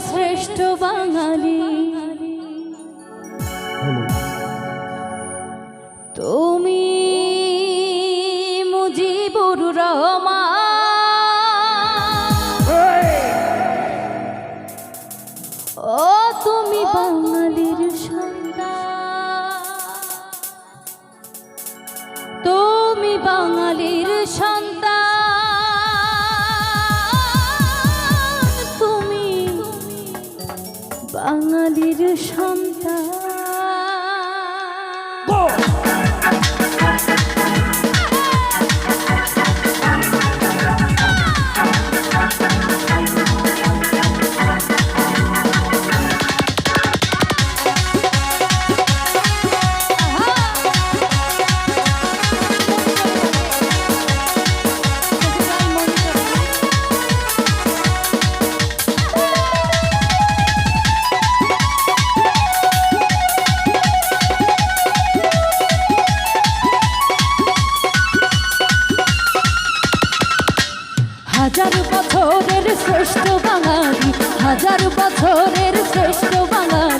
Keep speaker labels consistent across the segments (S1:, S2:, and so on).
S1: শ্রেষ্ঠ বাঙালি। তুমি মুজিবুর রহমান। তুমি বাঙালির সন্তান। তুমি বাঙালির সন্তান। বাঙালির সন্তান। বছরের শ্রেষ্ঠ বাঙালি হাজার বছরের শ্রেষ্ঠ বাঙালি।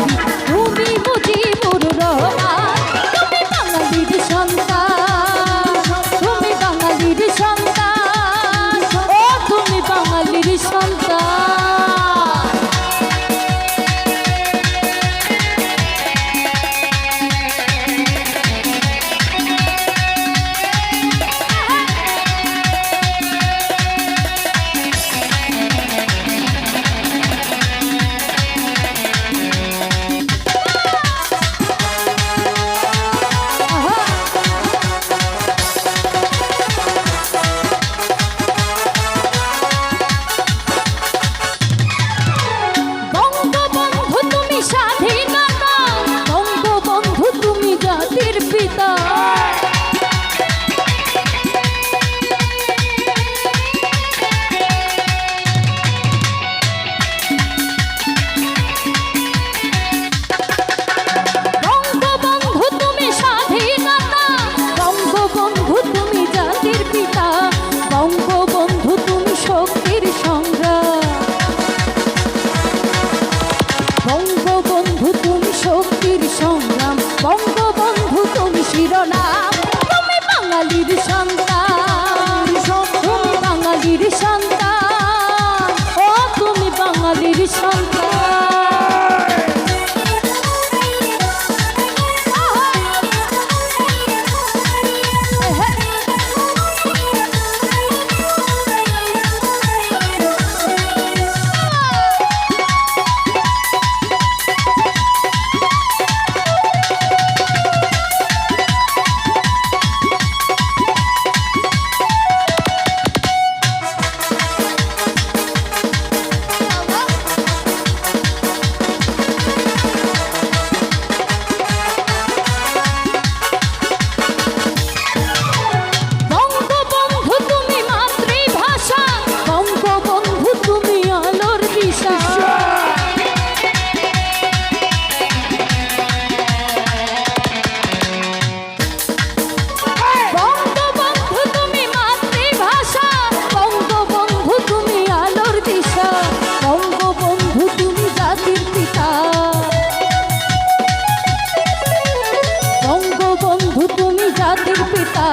S1: জাতির পিতা,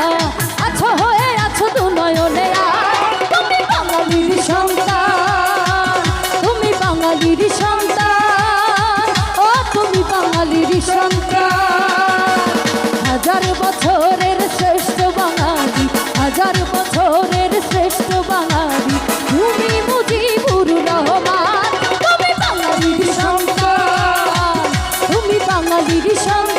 S1: আছো হয়ে আছো দু নয়নে তুমি বাঙালির সন্তান, তুমি বাঙালির সন্তান, ও তুমি বাঙালির সন্তান। হাজার বছরের শ্রেষ্ঠ বাঙালি, হাজার বছরের শ্রেষ্ঠ বাঙালি, তুমি মুজিবুর রহমান। তুমি বাঙালির সন্তান, তুমি বাঙালির সন্তান।